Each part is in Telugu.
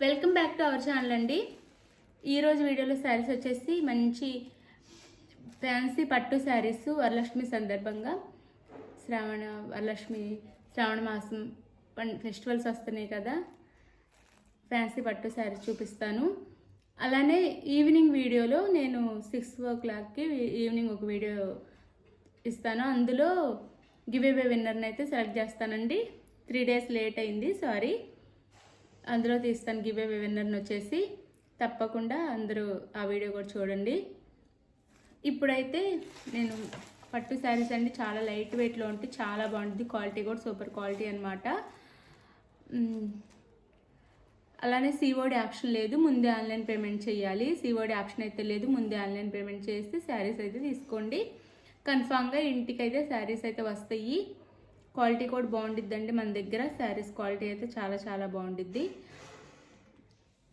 Welcome back to our channel అండి. ఈరోజు వీడియోలో శారీస్ వచ్చేసి మంచి ఫ్యాన్సీ పట్టు శారీస్ వరలక్ష్మి సందర్భంగా. శ్రావణ వరలక్ష్మి శ్రావణ మాసం పం- ఫెస్టివల్స్ వస్తున్నాయి కదా. ఫ్యాన్సీ పట్టు శారీస్ చూపిస్తాను. అలానే ఈవినింగ్ వీడియోలో నేను సిక్స్ ఓ క్లాక్కి ఈవినింగ్ ఒక వీడియో ఇస్తాను. అందులో గివ్ అవే విన్నర్ని అయితే సెలెక్ట్ చేస్తానండి. త్రీ డేస్ లేట్ అయింది సారీ. అందులో తీస్తాను గివే విన్నర్ని వచ్చేసి. తప్పకుండా అందరూ ఆ వీడియో కూడా చూడండి. ఇప్పుడైతే నేను పట్టు శారీస్ అండి చాలా లైట్ వెయిట్లో ఉంటే చాలా బాగుంటుంది. క్వాలిటీ కూడా సూపర్ క్వాలిటీ అనమాట అలానే సీఓడి ఆప్షన్ లేదు ముందే ఆన్లైన్ పేమెంట్ చేయాలి. సిఓడి ఆప్షన్ అయితే లేదు ముందే ఆన్లైన్ పేమెంట్ చేస్తే శారీస్ అయితే తీసుకోండి. కన్ఫామ్గా ఇంటికి అయితే శారీస్ అయితే వస్తాయి. క్వాలిటీ కూడా బాగుండిద్దండి మన దగ్గర. శారీస్ క్వాలిటీ అయితే చాలా చాలా బాగుండిద్ది.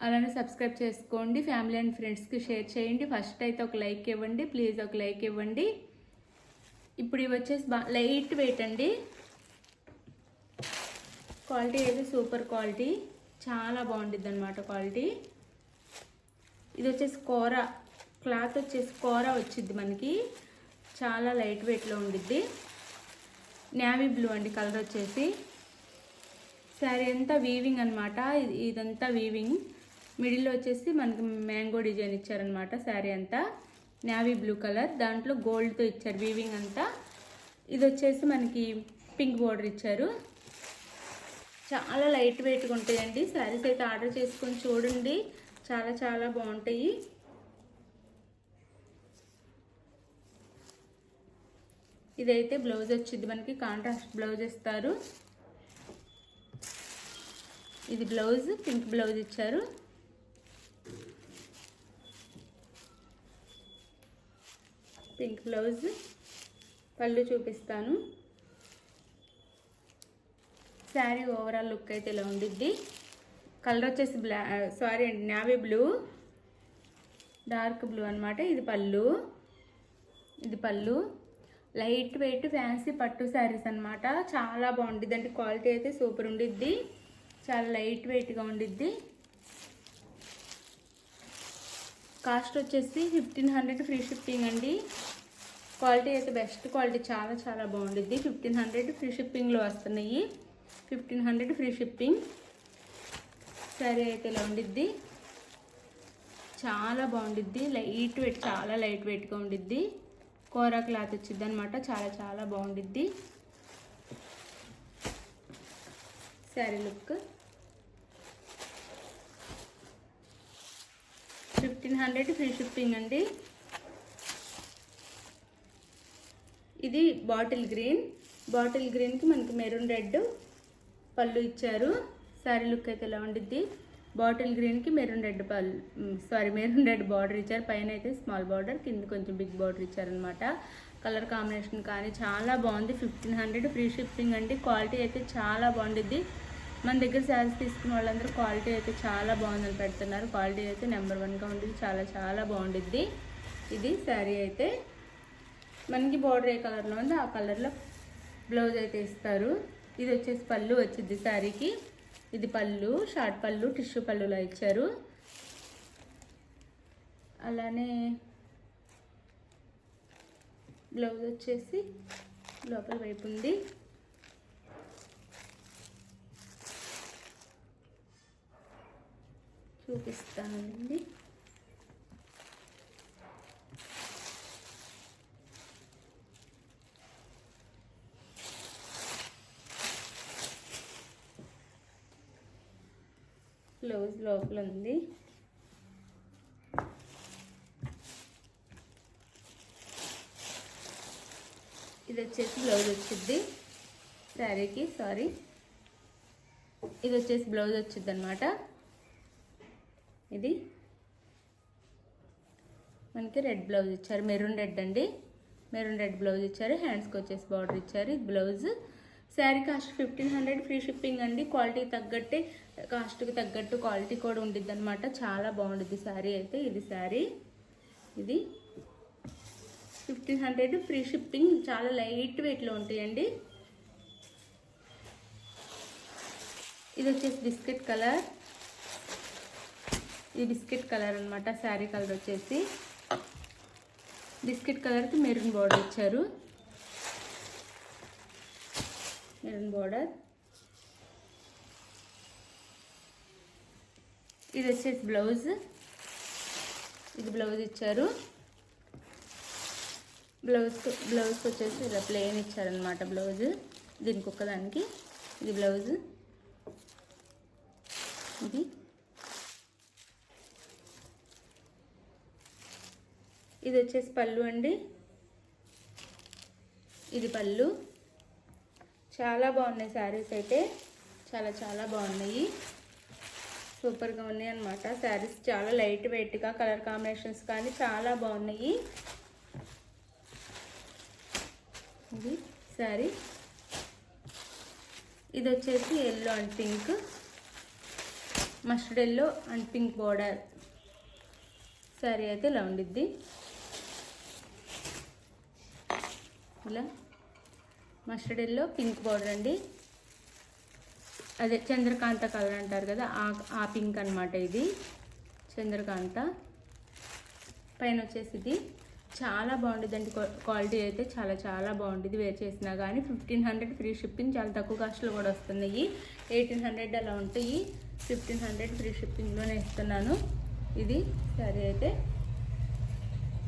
అలానే సబ్స్క్రైబ్ చేసుకోండి. ఫ్యామిలీ అండ్ ఫ్రెండ్స్కి షేర్ చేయండి. ఫస్ట్ అయితే ఒక లైక్ ఇవ్వండి. ప్లీజ్ ఒక లైక్ ఇవ్వండి. ఇప్పుడు ఇవి వచ్చేసి బా లైట్ వెయిట్ అండి. క్వాలిటీ అయితే సూపర్ క్వాలిటీ. చాలా బాగుండిద్ది అనమాట క్వాలిటీ. ఇది వచ్చేసి కూర. క్లాత్ వచ్చేసి కూర వచ్చింది మనకి. చాలా లైట్ వెయిట్లో ఉండిద్ది. నేవీ బ్లూ అండి కలర్ వచ్చేసి. శారీ అంతా వీవింగ్ అనమాట ఇదంతా వీవింగ్ మిడిల్లో వచ్చేసి మనకి మ్యాంగో డిజైన్ ఇచ్చారనమాట శారీ అంతా. నేవీ బ్లూ కలర్ దాంట్లో గోల్డ్తో ఇచ్చారు వీవింగ్ అంతా. ఇది వచ్చేసి మనకి పింక్ బోర్డర్ ఇచ్చారు. చాలా లైట్ వెయిట్గా ఉంటాయండి. శారీస్ అయితే ఆర్డర్ చేసుకొని చూడండి. చాలా చాలా బాగుంటాయి. ఇదైతే బ్లౌజ్ వచ్చింది. మనకి కాంట్రాస్ట్ బ్లౌజ్ ఇస్తారు. ఇది బ్లౌజ్ పింక్ బ్లౌజ్ ఇచ్చారు. పింక్ బ్లౌజ్ పళ్ళు చూపిస్తాను. శారీ ఓవరాల్ లుక్ అయితే ఇలా ఉండిద్ది. కలర్ వచ్చేసి బ్లా సారీ అండి నావీ బ్లూ. డార్క్ బ్లూ అనమాట ఇది పళ్ళు. ఇది పళ్ళు. లైట్ వెయిట్ ఫ్యాన్సీ పట్టు శారీస్ అనమాట చాలా బాగుండిద్ది. అంటే క్వాలిటీ అయితే సూపర్ ఉండిద్ది. చాలా లైట్ వెయిట్గా ఉండిద్ది. కాస్ట్ వచ్చేసి ఫిఫ్టీన్ హండ్రెడ్ ఫ్రీ షిప్పింగ్ అండి. క్వాలిటీ అయితే బెస్ట్ క్వాలిటీ. చాలా చాలా బాగుండిద్ది. ఫిఫ్టీన్ హండ్రెడ్ ఫ్రీ షిప్పింగ్లో వస్తున్నాయి. Fifteen hundred free shipping. సరే అయితే ఇలా ఉండిద్ది. చాలా బాగుండిద్ది. లైట్ వెయిట్ చాలా లైట్ వెయిట్గా ఉండిద్ది. కోరా క్లాత్ వచ్చింది అనమాట చాలా చాలా బాగుండిద్ది. Sari look. Fifteen hundred free shipping అండి. ఇది బాటిల్ గ్రీన్. బాటిల్ గ్రీన్కి మనకి మెరూన్ రెడ్ పళ్ళు ఇచ్చారు. శారీ లుక్ అయితే ఎలా ఉండిద్ది? బాటిల్ గ్రీన్కి మెరూన్ రెడ్ పల్ సారీ మెరూన్ రెడ్ బార్డర్ ఇచ్చారు. పైన అయితే స్మాల్ బార్డర్ కింద కొంచెం బిగ్ బార్డర్ ఇచ్చారనమాట కలర్ కాంబినేషన్ కానీ చాలా బాగుంది. ఫిఫ్టీన్ హండ్రెడ్ ఫ్రీ షిప్పింగ్ అండి. క్వాలిటీ అయితే చాలా బాగుండిద్ది. మన దగ్గర శారీస్ తీసుకున్న వాళ్ళందరూ క్వాలిటీ అయితే చాలా బాగుందని పెడుతున్నారు. క్వాలిటీ అయితే నెంబర్ వన్గా ఉంటుంది చాలా చాలా బాగుండిద్ది. ఇది శారీ అయితే. మనకి బార్డర్ ఏ కలర్లో ఉందో ఆ కలర్లో బ్లౌజ్ అయితే ఇస్తారు. ఇది వచ్చేసి పళ్ళు వచ్చింది శారీకి. ఇది పళ్ళు షార్ట్ పళ్ళు టిష్యూ పళ్ళులా ఇచ్చారు. అలానే బ్లౌజ్ వచ్చేసి లోపల వైపు ఉంది. చూపిస్తానండి. బ్లౌజ్ లోపల ఉంది ఇది వచ్చేసి బ్లౌజ్ వచ్చింది శారీకి సారీ. ఇది వచ్చేసి బ్లౌజ్ వచ్చింది అనమాట ఇది. మనకి రెడ్ బ్లౌజ్ ఇచ్చారు. మెరూన్ రెడ్ అండి. మెరూన్ రెడ్ బ్లౌజ్ ఇచ్చారు. హ్యాండ్స్కి వచ్చేసి బార్డర్ ఇచ్చారు. ఇది blouse. Sari cost fifteen hundred free shipping అండి. క్వాలిటీ తగ్గట్టే కాస్ట్కి తగ్గట్టు క్వాలిటీ కూడా ఉండిద్ది అనమాట చాలా బాగుంటుంది శారీ అయితే ఇది శారీ. ఇది ఫిఫ్టీన్ హండ్రెడ్ ఫ్రీ షిప్పింగ్. చాలా లైట్ వెయిట్లో ఉంటాయండి. ఇది వచ్చేసి బిస్కెట్ కలర్. ఇది బిస్కెట్ కలర్ అనమాట శారీ కలర్ వచ్చేసి. బిస్కెట్ కలర్కి మెరూన్ బార్డర్ ఇచ్చారు. మెరూన్ బార్డర్ ఇది వచ్చేసి బ్లౌజ్ ఇది బ్లౌజ్ ఇచ్చారు. బ్లౌజ్ బ్లౌజ్కి వచ్చేసి ఇలా ప్లెయిన్ ఇచ్చారనమాట బ్లౌజ్ దీనికి ఒక్కదానికి. ఇది బ్లౌజ్ ఇది. ఇది వచ్చేసి పళ్ళు అండి. ఇది పళ్ళు. చాలా బాగున్నాయి శారీస్ అయితే. చాలా చాలా బాగున్నాయి. సూపర్గా ఉన్నాయి అనమాట శారీస్ చాలా లైట్ వెయిట్గా కలర్ కాంబినేషన్స్ కానీ చాలా బాగున్నాయి. ఇది శారీ. ఇది వచ్చేసి yellow and pink mustard yellow and pink border sari అయితే ఇలా ఉండిద్ది. ఇలా. మస్టర్డ్ ఎల్లో పింక్ పౌడర్ అండి. అదే చంద్రకాంత కలర్ అంటారు కదా ఆ ఆ పింక్ అనమాట ఇది. చంద్రకాంత. పైన వచ్చేసి ఇది చాలా బాగుంటుందండి క్వాలిటీ అయితే చాలా చాలా బాగుంటుంది వేర్ చేసినా కానీ ఫిఫ్టీన్ హండ్రెడ్ ఫ్రీ షిప్పింగ్ చాలా తక్కువ కాస్ట్లో కూడా వస్తున్నాయి. ఎయిటీన్ హండ్రెడ్ అలా ఉంటాయి. ఫిఫ్టీన్ హండ్రెడ్ ఫ్రీ షిప్పింగ్లోనే ఇస్తున్నాను. ఇది సరే అయితే.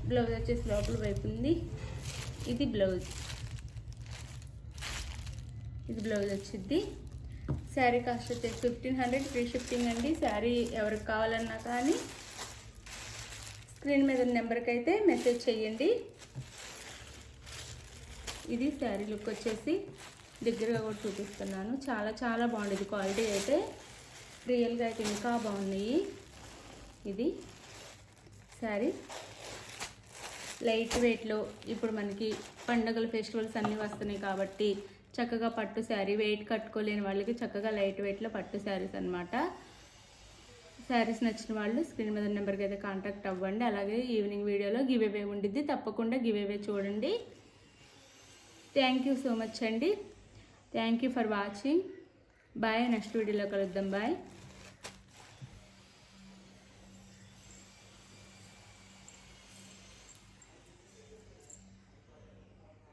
బ్లౌజ్ వచ్చేసి లోపల వైపు ఉంది. ఇది బ్లౌజ్. ఇది బ్లౌజ్ వచ్చింది శారీ కాస్ట్ వచ్చేసి ఫిఫ్టీన్ హండ్రెడ్ ఫ్రీ షిఫ్టింగ్ అండి. శారీ ఎవరికి కావాలన్నా కానీ స్క్రీన్ మీద నెంబర్కి అయితే మెసేజ్ చేయండి. ఇది శారీ లుక్ వచ్చేసి దగ్గరగా కూడా చూపిస్తున్నాను. చాలా చాలా బాగుండేది క్వాలిటీ అయితే రియల్గా అయితే ఇంకా బాగున్నాయి. ఇది శారీ లైట్ వెయిట్లో ఇప్పుడు మనకి పండుగలు ఫెస్టివల్స్ అన్నీ వస్తున్నాయి కాబట్టి చక్కగా పట్టు శారీ వెయిట్ కట్టుకోలేని వాళ్ళకి చక్కగా లైట్ వెయిట్లో పట్టు శారీస్ అనమాట శారీస్ నచ్చిన వాళ్ళు స్క్రీన్ మీద నెంబర్కి అయితే కాంటాక్ట్ అవ్వండి. అలాగే ఈవినింగ్ వీడియోలో గివ్ అవే ఉండిద్ది. తప్పకుండా గివ్ అవే చూడండి. థ్యాంక్ యూ సో మచ్ అండి. Thank you for watching bye next వీడియోలో కలుద్దాం. బాయ్